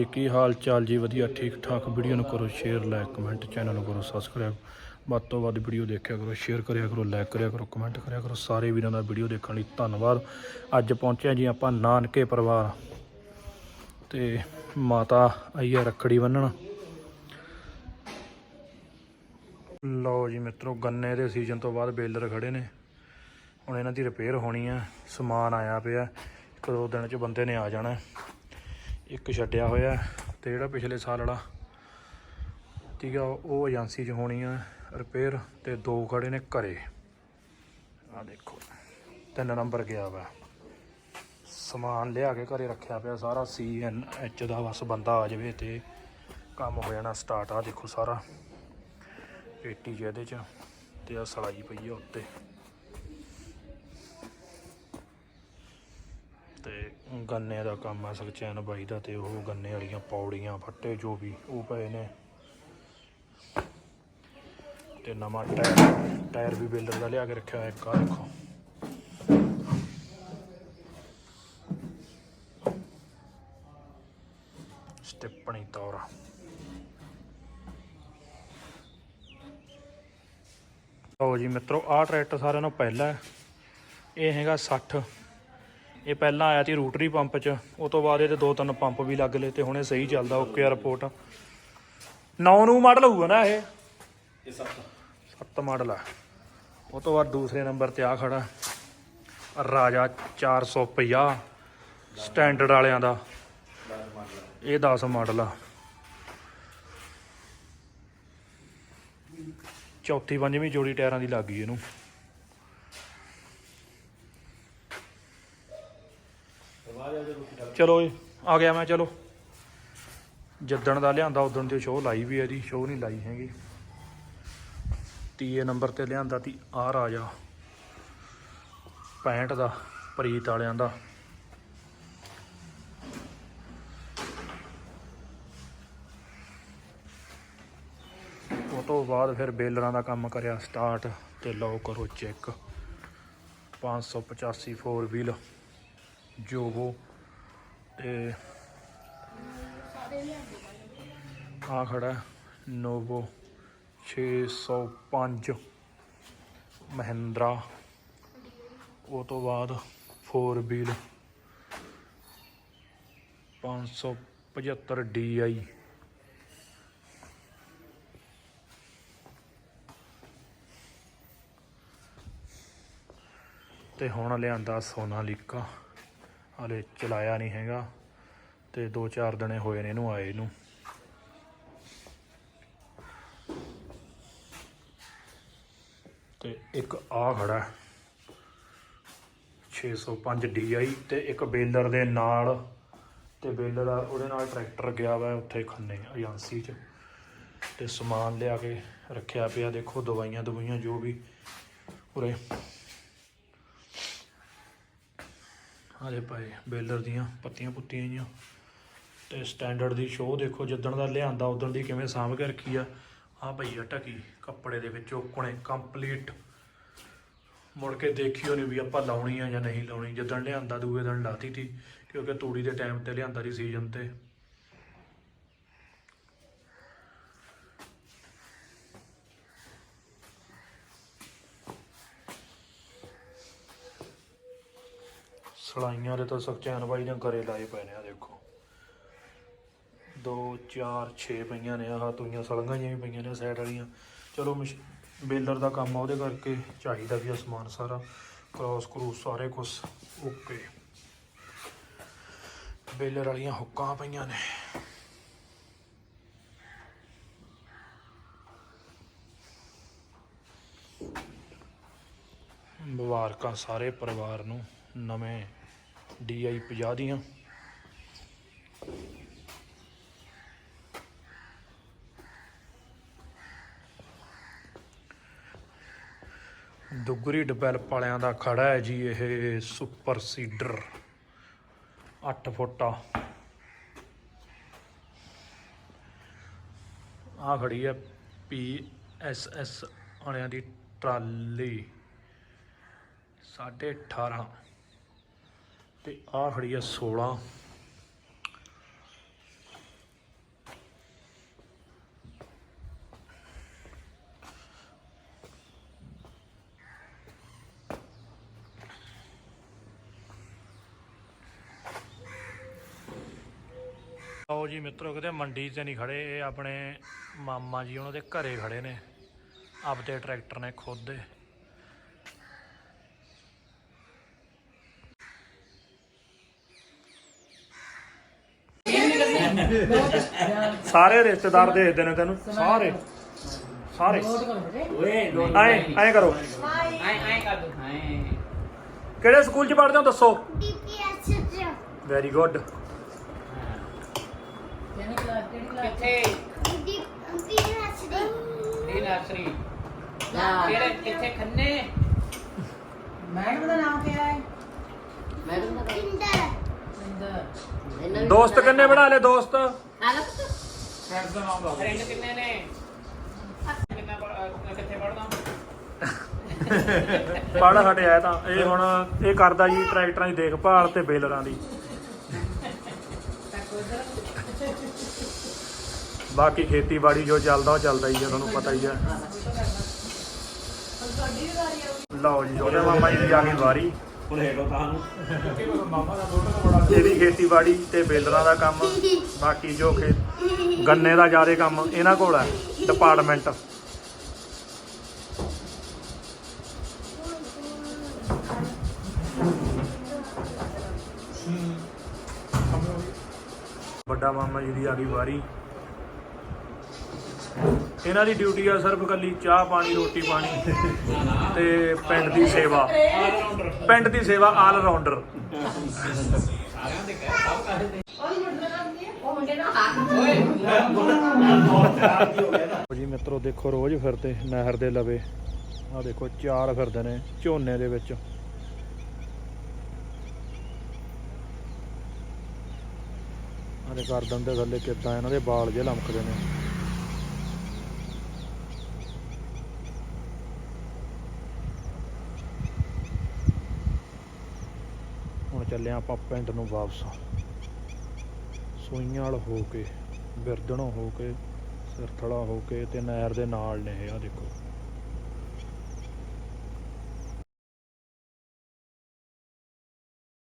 ਜੀ, ਕੀ ਹਾਲ ਚਾਲ ਜੀ? ਵਧੀਆ ਠੀਕ ਠਾਕ। ਵੀਡੀਓ ਨੂੰ ਕਰੋ ਸ਼ੇਅਰ ਲਾਈਕ ਕਮੈਂਟ ਚੈਨਲ ਨੂੰ ਕਰੋ ਸਬਸਕ੍ਰਾਈਬ ਵੱਧ ਤੋਂ ਵੱਧ ਵੀਡੀਓ ਦੇਖਿਆ ਕਰੋ ਸ਼ੇਅਰ ਕਰਿਆ ਕਰੋ ਲਾਈਕ ਕਰਿਆ ਕਰੋ ਕਮੈਂਟ ਕਰਿਆ ਕਰੋ। ਸਾਰੇ ਵੀਰਾਂ ਦਾ ਵੀਡੀਓ ਦੇਖਣ ਲਈ ਧੰਨਵਾਦ। ਅੱਜ ਪਹੁੰਚਿਆ ਜੀ ਆਪਾਂ ਨਾਨਕੇ ਪਰਿਵਾਰ। ਤੇ ਮਾਤਾ ਆਈ ਆ ਰੱਖੜੀ ਬੰਨਣ। ਲਓ ਜੀ ਮਿੱਤਰੋ ਗੰਨੇ ਦੇ ਸੀਜ਼ਨ ਤੋਂ ਬਾਅਦ ਬੇਲਰ ਖੜੇ ਨੇ। ਹੁਣ ਇਹਨਾਂ ਦੀ ਰਿਪੇਅਰ ਹੋਣੀ ਆ। ਸਮਾਨ ਆਇਆ ਪਿਆ। ਇੱਕ ਦੋ ਦਿਨ ਚ ਬੰਦੇ ਨੇ ਆ ਜਾਣਾ। ਇੱਕ ਛੱਡਿਆ ਹੋਇਆ ਤੇ ਜਿਹੜਾ ਪਿਛਲੇ ਸਾਲ ਵਾਲਾ ਠੀਕ ਆ, ਉਹ ਏਜੰਸੀ 'ਚ ਹੋਣੀ ਆ ਰਿਪੇਅਰ ਤੇ ਦੋ ਖੜੇ ਨੇ ਘਰੇ। ਆ ਦੇਖੋ, ਤਿੰਨ ਨੰਬਰ ਗਿਆ ਵਾ। ਸਮਾਨ ਲਿਆ ਕੇ ਘਰੇ ਰੱਖਿਆ ਪਿਆ ਸਾਰਾ ਸੀ ਐਨ ਐਚ ਦਾ ਬਸ ਬੰਦਾ ਆ ਜਾਵੇ ਤੇ ਕੰਮ ਹੋ ਜਾਣਾ ਸਟਾਰਟ ਆ ਦੇਖੋ ਸਾਰਾ। ਪੇਟੀ ਚ ਇਹਦੇ ਚ ਤੇ ਆ ਸਲਾਈ ਪਈ ਆ ਉੱਤੇ। ਤੇ ਗੰਨੇ ਦਾ ਕੰਮ ਆ ਸਕਚੈਨ ਬਾਈ ਦਾ ਤੇ ਉਹ ਗੰਨੇ ਵਾਲੀਆਂ ਪੌੜੀਆਂ, ਫੱਟੇ ਜੋ ਵੀ ਉਹ ਪਏ ਨੇ। ਤੇ ਨਵਾਂ ਟਾਇਰ ਟਾਇਰ ਵੀ ਬਿਲਡਰ ਦਾ ਲਿਆ ਕੇ ਰੱਖਿਆ ਹੋਇਆ, ਇੱਕ ਆ ਦੇਖੋ। ਸਟੈਪਣੀ ਤੌਰ। ਲਓ ਜੀ ਮਿੱਤਰੋ, ਆਹ ਟਰੈਕਟਰ ਸਾਰਿਆਂ ਨਾਲੋਂ ਪਹਿਲਾ ਇਹ ਹੈਗਾ 60 ਇਹ ਪਹਿਲਾਂ ਆਇਆ ਸੀ ਰੂਟਰੀ ਪੰਪ 'ਚ ਉਹ ਤੋਂ ਬਾਅਦ ਇਹਦੇ ਦੋ ਤਿੰਨ ਪੰਪ ਵੀ ਲੱਗ ਲਏ ਤੇ ਹੁਣ ਇਹ ਸਹੀ ਚੱਲਦਾ ਓਕੇ ਆ ਰਿਪੋਰਟ 9 ਨੂੰ ਮਾਡਲ ਹੋਊਗਾ ਨਾ ਇਹ? ਇਹ ਸੱਤ। 7 ਮਾਡਲ ਆ। ਉਹ ਤੋਂ ਬਾਅਦ ਦੂਸਰੇ ਨੰਬਰ ਤੇ ਆ ਖੜਾ। ਰਾਜਾ 450 ਸਟੈਂਡਰਡ ਵਾਲਿਆਂ ਦਾ। ਇਹ 10 ਮਾਡਲ ਆ। ਚੌਥੀ ਪੰਜਵੀਂ ਜੋੜੀ ਟਾਇਰਾਂ ਦੀ ਲੱਗ ਗਈ ਇਹਨੂੰ ਆਵਾਜ਼ ਆ ਜੇ ਰੋਟੀ ਖਾ ਚਲੋ ਜੀ, ਆ ਗਿਆ ਮੈਂ ਚਲੋ। ਜਿੱਦਣ ਦਾ ਲਿਆਂਦਾ ਉਦਣ ਦੀ ਸ਼ੋਅ ਲਾਈ ਵੀ ਹੈ ਇਹਦੀ ਸ਼ੋਅ ਨਹੀਂ ਲਾਈ ਹੈਗੀ। ਤੀਏ ਨੰਬਰ ਤੇ ਲਿਆਂਦਾ ਤੀ ਆ ਰਾਜਾ 65 ਦਾ ਪ੍ਰੀਤ ਵਾਲਿਆਂ ਦਾ। ਉਹ ਤੋਂ ਬਾਅਦ ਫਿਰ ਬੇਲਰਾਂ ਦਾ ਕੰਮ ਕਰਿਆ ਸਟਾਰਟ ਤੇ ਲਓ ਕਰੋ ਚੈੱਕ 585 4 ਵੀਲ ਜੋਗੋ ਤੇ ਆ ਖੜਾ ਨੋਵੋ 605 ਮਹਿੰਦਰਾ। ਉਹ ਤੋਂ ਬਾਅਦ 4 ਵੀਲ 575 DI ਤੇ ਹੁਣ ਲਿਆਂਦਾ ਸੋਨਾਲੀਕਾ। ਹਲੇ ਚਲਾਇਆ ਨਹੀਂ ਹੈਗਾ ਤੇ 2-4 ਦਿਨੇ ਹੋਏ ਨੇ ਇਹਨੂੰ ਆਏ ਨੂੰ ਤੇ ਇੱਕ ਆ ਖੜਾ ਹੈ। 605 DI ਤੇ ਇੱਕ ਬੇਲਰ ਦੇ ਨਾਲ ਤੇ ਬੇਲਰ ਉਹਦੇ ਨਾਲ ਟਰੈਕਟਰ ਗਿਆ ਵਾ ਉੱਥੇ ਖੰਨੇ ਏਜੰਸੀ 'ਚ ਤੇ ਸਮਾਨ ਲਿਆ ਕੇ ਰੱਖਿਆ ਪਿਆ ਦੇਖੋ ਦਵਾਈਆਂ ਦਵਾਈਆਂ ਜੋ ਵੀ ਉਰੇ ਆਲੇ ਪਏ ਬੇਲਰ ਦੀਆਂ ਪੱਤੀਆਂ ਪੁੱਤੀਆਂ ਜੀਆਂ ਤੇ ਸਟੈਂਡਰਡ ਦੀ ਸ਼ੋਅ ਦੇਖੋ, ਜਿੱਦਣ ਦਾ ਲਿਆਂਦਾ ਉਦੋਂ ਦੀ ਕਿਵੇਂ ਸਾਂਭ ਕੇ ਰੱਖੀ ਆ। ਆ ਭਈ ਆ ਟਕੀ ਕੱਪੜੇ ਦੇ ਵਿੱਚ ਓਕਣੇ ਕੰਪਲੀਟ ਮੁੜ ਕੇ ਦੇਖਿਓ ਨਹੀਂ ਵੀ ਆਪਾਂ ਲਾਉਣੀ ਆ ਜਾਂ ਨਹੀਂ ਲਾਉਣੀ। ਜਿੱਦਣ ਲਿਆਂਦਾ, ਦੂਏ ਦਿਨ ਲਾਤੀ ਤੀ, ਕਿਉਂਕਿ ਤੂੜੀ ਦੇ ਟਾਈਮ ਤੇ ਲਿਆਂਦਾ ਦੀ ਸੀਜ਼ਨ ਤੇ। ਸਲਾਈਆਂ ਦੇ ਤਾਂ ਸੁਖਚੈਨ ਬਾਈ ਨੇ ਘਰੇ ਲਾਏ ਪਏ ਨੇ ਆ, ਦੇਖੋ। 2 4 6 ਪਈਆਂ ਨੇ ਆਹ, ਤੂਈਆਂ ਸਲੰਗਾਂ ਜਿਹੀਆਂ ਵੀ ਪਈਆਂ ਨੇ ਸਾਈਡ ਵਾਲੀਆਂ। ਚਲੋ, ਮਸ਼, ਬੇਲਰ ਦਾ ਕੰਮ ਆ, ਉਹਦੇ ਕਰਕੇ ਚਾਹੀਦਾ ਵੀ ਆ ਸਮਾਨ ਸਾਰਾ। ਕ੍ਰਾਸ ਕਰੂਸ ਸਾਰੇ ਕੁਝ ਓਕੇ। ਬੇਲਰ ਵਾਲੀਆਂ ਹੁੱਕਾਂ ਪਈਆਂ ਨੇ। ਮੁਬਾਰਕਾਂ ਸਾਰੇ ਪਰਿਵਾਰ ਨੂੰ, ਨਵੇਂ DI 50 ਦੀਆਂ। ਦੁਗਰੀ ਡਿਵੈਲਪ ਵਾਲਿਆਂ ਦਾ ਖੜਾ ਹੈ ਜੀ ਇਹ ਸੁਪਰ ਸੀਡਰ 8 ਫੁੱਟਾ ਆ। ਖੜੀ ਹੈ ਪੀ ਐਸ ਐਸ ਵਾਲਿਆਂ ਦੀ ਟਰਾਲੀ 18.5 ਤੇ ਆ ਖੜੀ ਆ 16 ਆਓ ਜੀ ਮਿੱਤਰੋ, ਕਿਤੇ ਮੰਡੀ ਤੇ ਨਹੀਂ ਖੜੇ। ਇਹ ਆਪਣੇ ਮਾਮਾ ਜੀ, ਉਹਨਾਂ ਦੇ ਘਰੇ ਖੜੇ ਨੇ। ਆਪਦੇ ਟਰੈਕਟਰ ਨੇ ਖੁਦ। ਦੇ ਸਾਰੇ ਰਿਸ਼ਤੇਦਾਰ ਦੇਖਦੇ ਨੇ ਤੈਨੂੰ ਸਾਰੇ। ਸਾਰੇ। ਓਏ ਆਏ ਆਏ ਕਰੋ। ਆਏ ਆਏ ਕਰ ਦੋ ਆਏ। ਕਿਹੜੇ ਸਕੂਲ ਚ ਪੜ੍ਹਦੇ ਹੋ ਦੱਸੋ? ਚ। ਵੈਰੀ ਗੁੱਡ ਕਿੱਥੇ? ਦੀ। ਕਿਹੜੇ ਕਿੱਥੇ ਖੰਨੇ? ਮੈਡਮ ਦਾ ਨਾਮ ਕੀ ਹੈ? ਮੈਡਮ ਦਾ ਇੰਦਰ ਇਹਨਾਂ ਦੋਸਤ ਕਿੰਨੇ ਬਣਾ ਲਏ ਦੋਸਤ? ਫਰੈਂਡ ਕਿੰਨੇ ਨੇ? ਕਿੰਨਾ ਪੜ੍ਹ- ਅਹ ਕਿੱਥੇ ਪੜਦਾ ਪੜ੍ਹ ਹਟਿਆ ਇਹ ਤਾਂ। ਇਹ ਹੁਣ ਇਹ ਕਰਦਾ ਜੀ ਟਰੈਕਟਰਾਂ ਦੀ ਦੇਖਭਾਲ ਤੇ ਬੇਲਰਾਂ ਦੀ। ਬਾਕੀ ਖੇਤੀਬਾੜੀ ਜੋ ਚੱਲਦਾ ਉਹ ਚੱਲਦਾ ਹੀ ਆ ਤੁਹਾਨੂੰ ਪਤਾ ਹੀ ਆ। ਲਓ ਜੀ ਛੋਟੇ ਮਾਮਾ ਜੀ ਦੀ ਆ ਗਈ ਵਾਰੀ। ਹੁਣ ਹੇਠੋਂ ਤਾਂ। ਨੂੰ ਇਹਦੀ ਖੇਤੀਬਾੜੀ ਤੇ ਬੇਲਰਾਂ ਦਾ ਕੰਮ, ਬਾਕੀ ਜੋ ਖੇਤ ਗੰਨੇ ਦਾ ਜ਼ਿਆਦਾ ਕੰਮ, ਇਹਨਾਂ ਕੋਲ ਹੈ ਡਿਪਾਰਟਮੈਂਟ ਵੱਡਾ ਮਾਮਾ ਜੀ ਦੀ ਆ ਗਈ ਵਾਰੀ। ਇਹਨਾਂ ਦੀ ਡਿਊਟੀ ਆ ਸਿਰਫ ਕੱਲੀ ਚਾਹ ਪਾਣੀ, ਰੋਟੀ ਪਾਣੀ ਤੇ ਪਿੰਡ ਦੀ ਸੇਵਾ। ਪਿੰਡ ਦੀ ਸੇਵਾ ਆਲ ਰਾਉਂਡਰ ਜੀ ਮਿੱਤਰੋ, ਦੇਖੋ ਰੋਜ਼ ਫਿਰਦੇ ਨਹਿਰ ਦੇ ਲਵੇ। ਆ ਦੇਖੋ, ਚਾਰ ਫਿਰਦੇ ਨੇ ਝੋਨੇ ਦੇ ਵਿੱਚ। ਆਦੇ ਗਰਦਨ ਦੇ ਥੱਲੇ ਕਿੱਦਾਂ ਇਹਨਾਂ ਦੇ ਵਾਲ ਜੇ ਲਮਕਦੇ ਨੇ ਹੁਣ ਚੱਲੇ ਆਪਾਂ ਪਿੰਡ ਨੂੰ ਵਾਪਸ। ਸੂਈਆਂ ਵਾਲ ਹੋ ਕੇ, ਬਿਰਦਣੋਂ ਹੋ ਕੇ, ਸਿਰਥਲਾ ਹੋ ਕੇ ਤੇ ਨਹਿਰ ਦੇ ਨਾਲ ਨੇ ਆ ਦੇਖੋ।